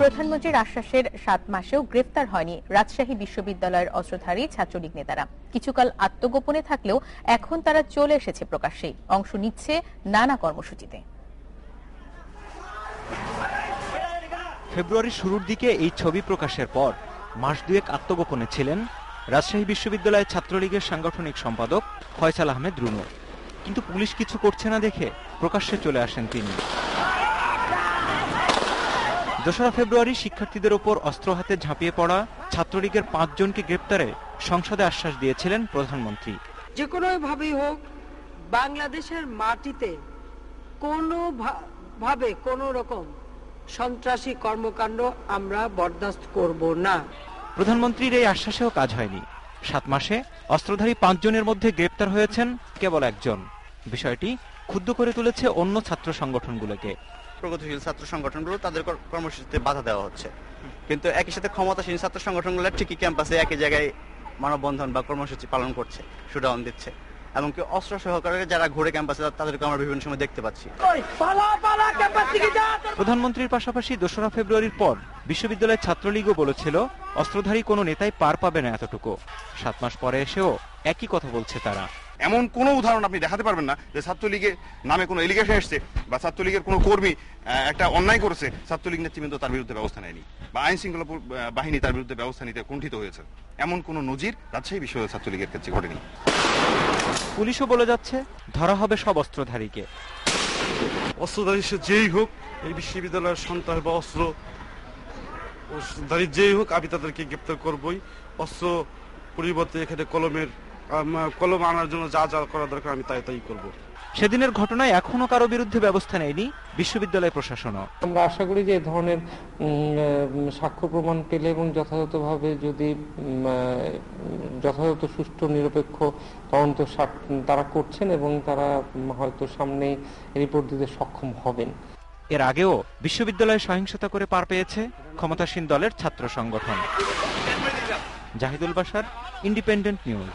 প্রধানমন্ত্রীর আশ্বাসের সাত মাসেও গ্রেফতার হয়নি রাজশাহী বিশ্ববিদ্যালয়ের অস্ত্রধারী ছাত্রলীগ নেতারা। কিছুকাল আত্মগোপনে থাকলেও এখন তারা চলে এসেছে প্রকাশ্যে। অংশ নিচ্ছে নানা কর্মসূচিতে। ফেব্রুয়ারির শুরুর দিকে এই ছবি প্রকাশের পর মাস দুয়েক আত্মগোপনে ছিলেন রাজশাহী বিশ্ববিদ্যালয়ের ছাত্রলীগের সাংগঠনিক সম্পাদক ফয়সাল আহমেদ রুনু। কিন্তু পুলিশ কিছু করছে না দেখে প্রকাশ্যে চলে আসেন তিনি। দোসরা ফেব্রুয়ারি শিক্ষার্থীদের ওপর অস্ত্র হাতে ঝাঁপিয়ে পড়া ছাত্রলীগের পাঁচজনকে গ্রেপ্তারে সংসদে আশ্বাস দিয়েছিলেন প্রধানমন্ত্রী। যে কোনো ভাবেই হোক বাংলাদেশের মাটিতে কোনো ভাবে কোনো রকম সন্ত্রাসী কর্মকাণ্ড আমরা বরদাস্ত করব না। প্রধানমন্ত্রীর এই আশ্বাসেও কাজ হয়নি। সাত মাসে অস্ত্রধারী পাঁচজনের মধ্যে গ্রেপ্তার হয়েছেন কেবল একজন। বিষয়টি ক্ষুব্ধ করে তুলেছে অন্য ছাত্র সংগঠনগুলোকে। প্রগতিশীল ছাত্র সংগঠনগুলো তাদের কর্মসূচিতে বাধা দেওয়া হচ্ছে। কিন্তু একই সাথে ক্ষমতাসীন ছাত্র সংগঠনগুলো ঠিকই ক্যাম্পাসে একই জায়গায় মানববন্ধন বা কর্মসূচি পালন করছে শুডাউন দিচ্ছে। এমনকি অস্ত্র সহকারে যারা ঘুরে ক্যাম্পাসে তাদেরকে আমরা বিভিন্ন সময় দেখতে পাচ্ছি। প্রধানমন্ত্রীর পাশাপাশি দোসরা ফেব্রুয়ারির পর বিশ্ববিদ্যালয়ের ছাত্রলীগও বলেছিল অস্ত্রধারী কোনো নেতাই পার পাবে না এতটুকু। সাত মাস পরে এসেও একই কথা বলছে তারা। এমন কোনো উদাহরণ আপনি দেখাতে পারবেন না যে ছাত্রলীগের নামে কোনো এলিগেশন এসছে বা ছাত্রলীগের কোনো কর্মী আহ, একটা অন্যায় করেছে। ছাত্রলীগ নেতৃবৃন্দ তার বিরুদ্ধে ব্যবস্থা নেয়নি বা আইন শৃঙ্খলা বাহিনী তার বিরুদ্ধে ব্যবস্থা নিতে কুণ্ঠিত হয়েছে। এমন কোনো নজির রাজশাহী বিষয়ে ছাত্রলীগের ক্ষেত্রে ঘটেনি। পুলিশও বলে যাচ্ছে ধরা হবে সব অস্ত্রধারীকে। অস্ত্রধারী সে যেই হোক এই বিশ্ববিদ্যালয়ের সন্তান বা অস্ত্র অস্ত্রধারী যেই হোক আমি তাদেরকে গ্রেপ্তার করবই। অস্ত্র পরিবর্তে এখানে কলমের কলম আনার জন্য যা যা করা দরকার আমি তাই তাই করব। সেদিনের ঘটনায় এখনও কারও বিরুদ্ধে ব্যবস্থা নেয়নি বিশ্ববিদ্যালয় প্রশাসনও। আমরা আশা করি যে এই ধরনের সাক্ষ্য প্রমাণ পেলে এবং যথাযথভাবে যদি যথাযথ সুষ্ঠু নিরপেক্ষ তদন্ত তারা করছেন এবং তারা হয়তো সামনে রিপোর্ট দিতে সক্ষম হবেন। এর আগেও বিশ্ববিদ্যালয়ে সহিংসতা করে পার পেয়েছে ক্ষমতাসীন দলের ছাত্র সংগঠন। জাহিদুল বাসার ইন্ডিপেন্ডেন্ট নিউজ।